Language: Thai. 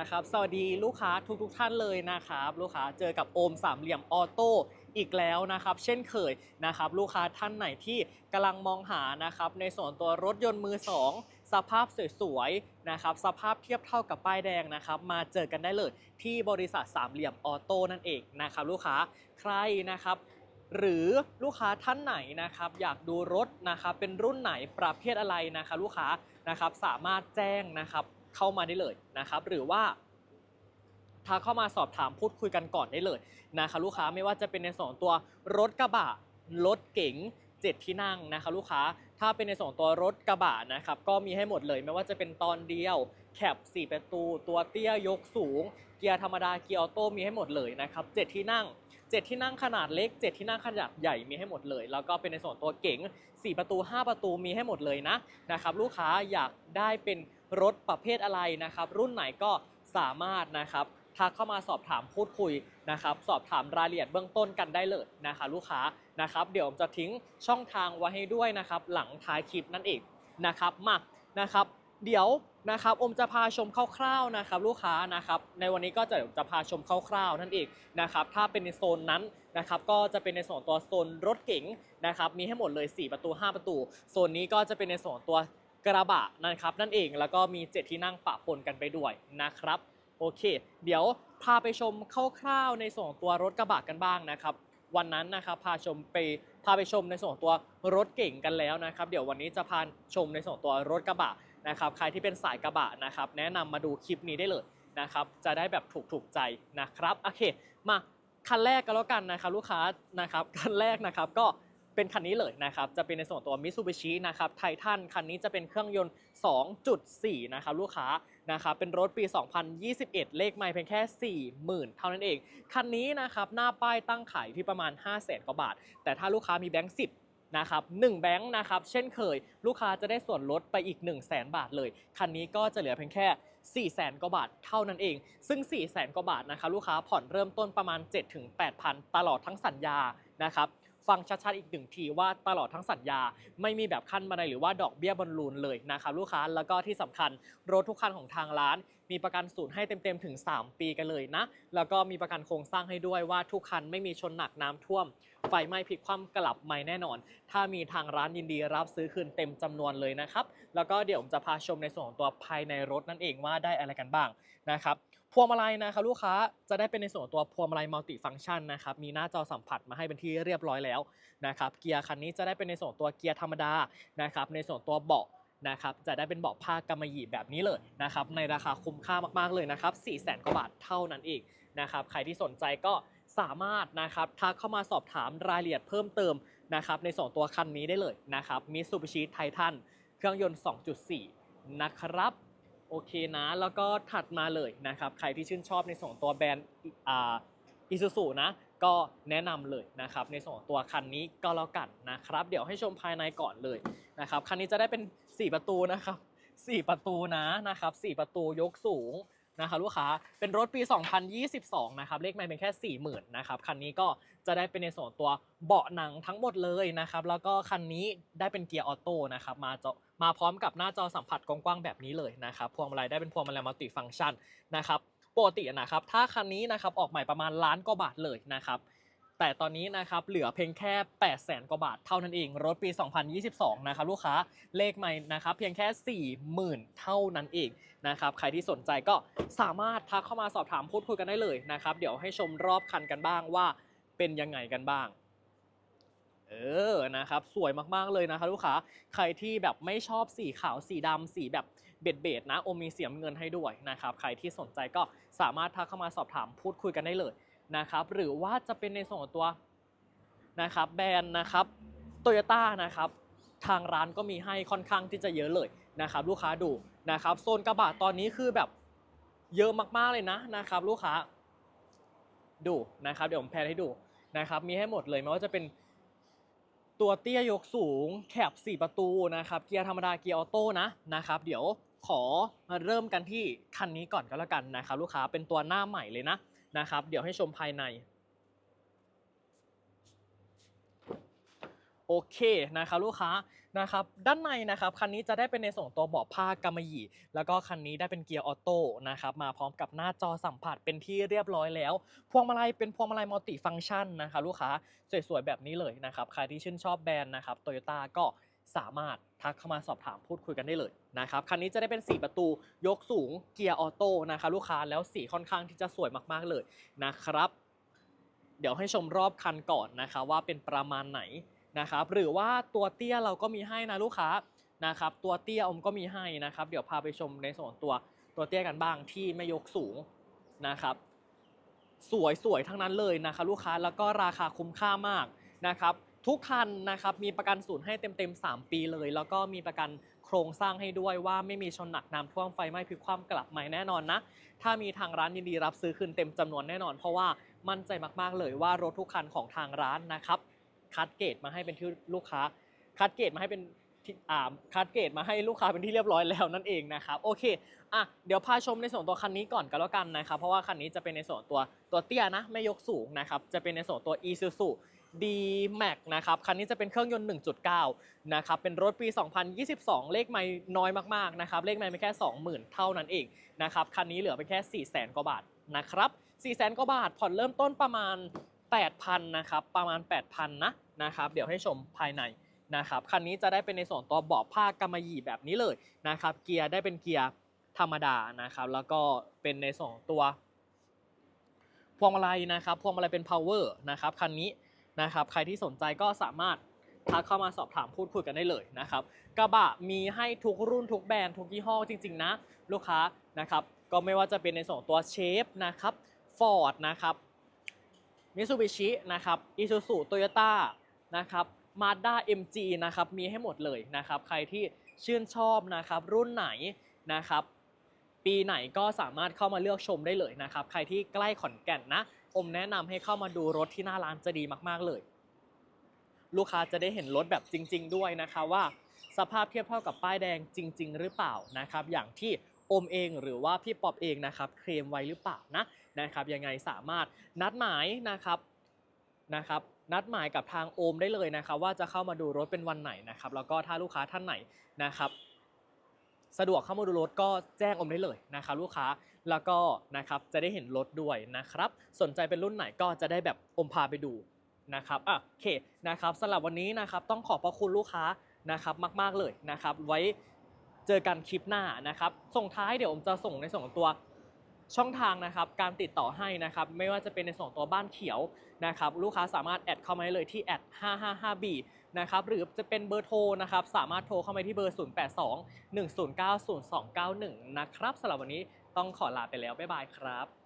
นะครับ สวัสดีลูกค้าทุกๆทท่านเลยนะครับ ลูกค้าเจอกับโอมสามเหลี่ยมออโต้อีกแล้วนะครับ เช่นเคยนะครับ ลูกค้าท่านไหนที่กำลังมองหานะครับ ในส่วนตัวรถยนต์มือสองสภาพสวยๆนะครับ สภาพเทียบเท่ากับป้ายแดงนะครับ มาเจอกันได้เลย ที่บริษัทสามเหลี่ยมออโต้นั่นเองนะครับ ลูกค้าใครนะครับหรือลูกค้าท่านไหนนะครับอยากดูรถนะครับเป็นรุ่นไหนประเภทอะไรนะครับลูกค้านะครับสามารถแจ้งนะครับ เข้ามาได้เลยนะครับหรือว่าถ้าเข้ามาสอบถามพูดคุยกันก่อนได้เลยนะครับลูกค้าไม่ว่าจะเป็นในส่วนของตัวรถกระบะรถเก๋งเจ็ดที่นั่งนะครับลูกค้าถ้าเป็นในส่วนของตัวรถกระบะนะครับก็มีให้หมดเลยไม่ว่าจะเป็นตอนเดียวแคป4ประตู ตัวเตี้ยยกสูง เกียร์ธรรมดาเกียร์ออโต้มีให้หมดเลยนะครับเจ็ดที่นั่ง 7 ที่นั่งขนาดเล็ก 7 ที่นั่งขนาดใหญ่มีให้หมดเลย แล้วก็เป็นในส่วนตัวเก๋ง 4 ประตู 5 ประตูมีให้หมดเลยนะนะครับลูกค้าอยากได้เป็นรถประเภทอะไรนะครับ รุ่นไหนก็สามารถนะครับทักเข้ามาสอบถามพูดคุยนะครับ สอบถามรายละเอียดเบื้องต้นกันได้เลยนะคะลูกค้านะครับ เดี๋ยวผมจะทิ้งช่องทางไว้ให้ด้วยนะครับ หลังท้ายคลิปนั่นเองนะครับมานะครับ เดี๋ยวนะครับอมจะพาชมคร่าวๆนะครับลูกค้านะครับในวันนี้ก็จะจะพาชมคร่าวๆนั่นเองนะครับถ้าเป็นในโซนนั้นนะครับก็จะเป็นในส่วนตัวโซนรถเก๋งนะครับมีให้หมดเลย 4 ประตู 5 ประตู โซนนี้ก็จะเป็นในส่วนตัวกระบะนะครับนั่นเองแล้วก็มี 7 ที่นั่งปะปนกันไปด้วยนะครับโอเค เดี๋ยวพาไปชมคร่าวๆในส่วนตัวรถกระบะกันบ้างนะครับวันนั้นนะครับพาชมไปพาไปชมในส่วนตัวรถเก่งกันแล้วนะครับ เดี๋ยววันนี้จะพาชมในส่วนตัวรถกระบะ นะครับใครที่เป็นสายกระบะนะครับแนะนำมาดูคลิปนี้ได้เลยนะครับจะได้แบบถูกถูกๆใจนะครับโอเคมาคันแรกกันแล้วกันนะครับลูกค้านะครับคันแรกนะครับก็เป็นคันนี้เลยนะครับจะเป็นในส่วนตัว Mitsubishi นะครับไททันคันนี้จะเป็นเครื่องยนต์ 2.4 นะครับลูกค้านะครับเป็นรถปี 2021 เลขไม่เพียงแค่ 40,000 เท่านั้นเอง คันนี้นะครับหน้าป้ายตั้งขายที่ประมาณ 5 0 0 0 0 0กว่าบาท แต่ถ้าลูกค้ามีแบงค์ 10 นะครับ1แบงค์นะครับเช่นเคย ลูกค้าจะได้ส่วนลดไปอีก 1 0 0 0 0แบาทเลย คันนี้ก็จะเหลือเพียงแค่ 4 0 0 0 0 0กว่าบาทเท่านั้นเอง ซึ่ง 4 0 0 0 0 0กว่าบาทนะครับลูกค้าผ่อนเริ่มต้นประมาณ 7-8,000 ตลอดทั้งสัญญานะครับ ฟังชัดๆอีกหนึ่งทีว่าตลอดทั้งสัญญาไม่มีแบบขั้นบันไดหรือว่าดอกเบี้ยบอลลูนเลยนะครับลูกค้าแล้วก็ที่สำคัญรถทุกคันของทางร้าน มีประกันศูนย์ให้เต็มๆถึง 3 ปีกันเลยนะ แล้วก็มีประกันโครงสร้างให้ด้วยว่าทุกคันไม่มีชนหนักน้ำท่วมไฟไหม้พลิกคว่ำกลับไม่แน่นอน ถ้ามีทางร้านยินดีรับซื้อคืนเต็มจำนวนเลยนะครับแล้วก็เดี๋ยวผมจะพาชมในส่วนของตัวภายในรถนั่นเองว่าได้อะไรกันบ้างนะครับ พวงมาลัยนะครับลูกค้าจะได้เป็นในส่วนตัวพวงมาลัยมัลติฟังก์ชันนะครับมีหน้าจอสัมผัสมาให้เป็นที่เรียบร้อยแล้วนะครับเกียร์คันนี้จะได้เป็นในส่วนตัวเกียร์ธรรมดานะครับในส่วนตัวเบาะนะครับจะได้เป็นเบาะผ้ากำมะหยี่แบบนี้เลยนะครับในราคาคุ้มค่ามากๆเลยนะครับ4 0 0 0 0 0กว่าบาทเท่านั้นเองนะครับใครที่สนใจก็สามารถนะครับทักเข้ามาสอบถามรายละเอียดเพิ่มเติมนะครับในส่วนตัวคันนี้ได้เลยนะครับมิ t ซูบิชิไททันเครื่องยนต์ 2.4 นะครับ โอเคนะ แล้วก็ถัดมาเลยนะครับ ใครที่ชื่นชอบในส่วนของตัวแบรนด์อ่าอิซูซูนะ ก็แนะนำเลยนะครับ ในส่วนของตัวคันนี้ก็แล้วกันนะครับ เดี๋ยวให้ชมภายในก่อนเลยนะครับ คันนี้จะได้เป็น 4 ประตูนะครับ 4 ประตูนะนะครับ 4 ประตูยกสูง นะคะลูกค้าเป็นรถปี 2022 นะครับเลขไม่เป็นแค่ 40,000นะครับคันนี้ก็จะได้เป็นในส่วนตัวเบาะหนังทั้งหมดเลยนะครับแล้วก็คันนี้ได้เป็นเกียร์ออโต้นะครับมาจะมาพร้อมกับหน้าจอสัมผัสกว้างๆแบบนี้เลยนะครับพวงมาลัยได้เป็นพวงมาลัยมัลติฟังก์ชันนะครับปกตินะครับถ้าคันนี้นะครับออกใหม่ประมาณล้านกว่าบาทเลยนะครับ แต่ตอนนี้นะครับเหลือเพียงแค่8 0 0แสนกว่าบาทเท่านั้นเอง รถปี 2022 นะครับลูกค้าเลขใหม่นะครับเพียงแค่ 40,000 เท่านั้นเองนะครับใครที่สนใจก็สามารถทักเข้ามาสอบถามพูดคุยกันได้เลยนะครับเดี๋ยวให้ชมรอบคันกันบ้างว่าเป็นยังไงกันบ้างเออ นะครับ สวยมาก ๆ เลยนะคะลูกค้า ใครที่แบบไม่ชอบสีขาว สีดำสีแบบเบ็ดเบดนะโอมีเสียมเงินให้ด้วยนะครับ ใครที่สนใจก็สามารถทักเข้ามาสอบถามพูดคุยกันได้เลย นะครับ หรือว่าจะเป็นในส่วนของตัวนะครับแบรนด์นะครับโตโยต้านะครับทางร้านก็มีให้ค่อนข้างที่จะเยอะเลยนะครับ ลูกค้าดูนะครับโซนกระบะตอนนี้คือแบบเยอะมากๆเลยนะนะครับ ลูกค้าดูนะครับ เดี๋ยวผมแพนให้ดูนะครับ มีให้หมดเลยไม่ว่าจะเป็นตัวเตี้ยยกสูงแคบ4 ประตูนะครับเกียร์ธรรมดาเกียร์ออโต้นะนะครับ เดี๋ยวขอมาเริ่มกันที่คันนี้ก่อนก็แล้วกันนะครับ ลูกค้าเป็นตัวหน้าใหม่เลยนะ นะครับ เดี๋ยวให้ชมภายใน โอเคนะครับลูกค้านะครับด้านในนะครับคันนี้จะได้เป็นในส่วนของตัวเบาะผ้ากำมะหยี่ แล้วก็คันนี้ได้เป็นเกียร์ออโต้นะครับมาพร้อมกับหน้าจอสัมผัสเป็นที่เรียบร้อยแล้ว พวงมาลัยเป็นพวงมาลัยมัลติฟังก์ชันนะครับลูกค้าสวยๆแบบนี้เลยนะครับใครที่ชื่นชอบแบรนด์นะครับโตโยต้าก็ สามารถทักเข้ามาสอบถามพูดคุยกันได้เลยนะครับคันนี้จะได้เป็น 4 ประตูยกสูงเกียร์ออโต้นะครับลูกค้าแล้วสีค่อนข้างที่จะสวยมากๆเลยนะครับ เดี๋ยวให้ชมรอบคันก่อนนะคะว่าเป็นประมาณไหนนะครับหรือว่าตัวเตี้ยเราก็มีให้นะลูกค้านะครับตัวเตี้ยอมก็มีให้นะครับ เดี๋ยวพาไปชมในส่วนตัวตัวเตี้ยกันบ้างที่ไม่ยกสูงนะครับ สวยสวยทั้งนั้นเลยนะครับลูกค้าแล้วก็ราคาคุ้มค่ามากนะครับ ทุกคันนะครับมีประกันศูนย์ให้เต็ม ๆ 3 ปีเลย แล้วก็มีประกันโครงสร้างให้ด้วยว่าไม่มีชนหนักน้ำท่วมไฟไหม้พลิกคว่ำกลับใหม่แน่นอนนะ ถ้ามีทางร้านยินดีรับซื้อคืนเต็มจำนวนแน่นอน เพราะว่ามั่นใจมากๆเลยว่ารถทุกคันของทางร้านนะครับคัดเกรดมาให้เป็นที่ลูกค้าคัดเกรดมาให้เป็นที่อ่าคัดเกรดมาให้ลูกค้าเป็นที่เรียบร้อยแล้วนั่นเองนะครับโอเคอะเดี๋ยวพาชมในส่วนตัวคันนี้ก่อนกันแล้วกันนะครับเพราะว่าคันนี้จะเป็นในส่วนตัวตัวเตี้ยนะไม่ยกสูงนะครับจะเป็นในส่วนตัว Isuzu D-Max นะครับ คันนี้จะเป็นเครื่องยนต์ 1.9 นะครับ เป็นรถปี 2022 เลขไม่น้อยมากๆ นะครับ เลขไม่ไม่แค่ 20,000 เท่านั้นเองนะครับ คันนี้เหลือไปแค่ 400,000กว่าบาทนะครับ400,000 กว่าบาท ผ่อนเริ่มต้นประมาณ 8,000 นะครับ ประมาณ 8,000 นะนะครับ เดี๋ยวให้ชมภายในนะครับคันนี้จะได้เป็นในส่วนตัวเบาะผ้ากำมะหยี่แบบนี้เลยนะครับ เกียร์ได้เป็นเกียร์ธรรมดานะครับ แล้วก็เป็นในส่วนของตัวพวงมาลัยนะครับ พวงมาลัยเป็น power นะครับ คันนี้ นะครับ ใครที่สนใจก็สามารถทักเข้ามาสอบถามพูดคุยกันได้เลยนะครับ กระบะมีให้ทุกรุ่นทุกแบรนด์ทุกยี่ห้อจริง ๆ นะ ลูกค้านะครับ ก็ไม่ว่าจะเป็นในส่วนตัวเชฟนะครับ Ford นะครับ Mitsubishi นะครับ Isuzu Toyota นะครับ Mazda MG นะครับมีให้หมดเลยนะครับ ใครที่ชื่นชอบนะครับรุ่นไหนนะครับ ปีไหนก็สามารถเข้ามาเลือกชมได้เลยนะครับ ใครที่ใกล้ขอนแก่นนะ ผมแนะนำให้เข้ามาดูรถที่หน้าร้านจะดีมากๆเลย ลูกค้าจะได้เห็นรถแบบจริง ๆ ด้วยนะคะว่า สภาพเทียบเท่ากับป้ายแดงจริง ๆ หรือเปล่านะครับ อย่างที่อมเองหรือว่าพี่ป๊อบเองนะครับเคลมไว้หรือเปล่านะนะครับ ยังไงสามารถนัดหมายนะครับนะครับนัดหมายกับทางโอมได้เลยนะครับ ว่าจะเข้ามาดูรถเป็นวันไหนนะครับ แล้วก็ถ้าลูกค้าท่านไหนนะครับ สะดวกเข้ามาดูรถก็แจ้งอมได้เลยนะครับลูกค้าแล้วก็นะครับจะได้เห็นรถด้วยนะครับ สนใจเป็นรุ่นไหนก็จะได้แบบอมพาไปดูนะครับอะโอเคนะครับสำหรับวันนี้นะครับต้องขอบพระคุณลูกค้านะครับมาก ๆเลยนะครับ ไว้เจอกันคลิปหน้านะครับส่งท้ายเดี๋ยวผมจะส่งในส่วนของตัว ช่องทางนะครับการติดต่อให้นะครับไม่ว่าจะเป็นในส่วนของตัวบ้านเขียวนะครับลูกค้าสามารถแอดเข้ามาได้เลยที่แอด 555B นะครับหรือจะเป็นเบอร์โทรนะครับสามารถโทรเข้ามาที่เบอร์ 082 109 0291 นะครับสำหรับวันนี้ต้องขอลาไปแล้ว บ๊ายบายครับ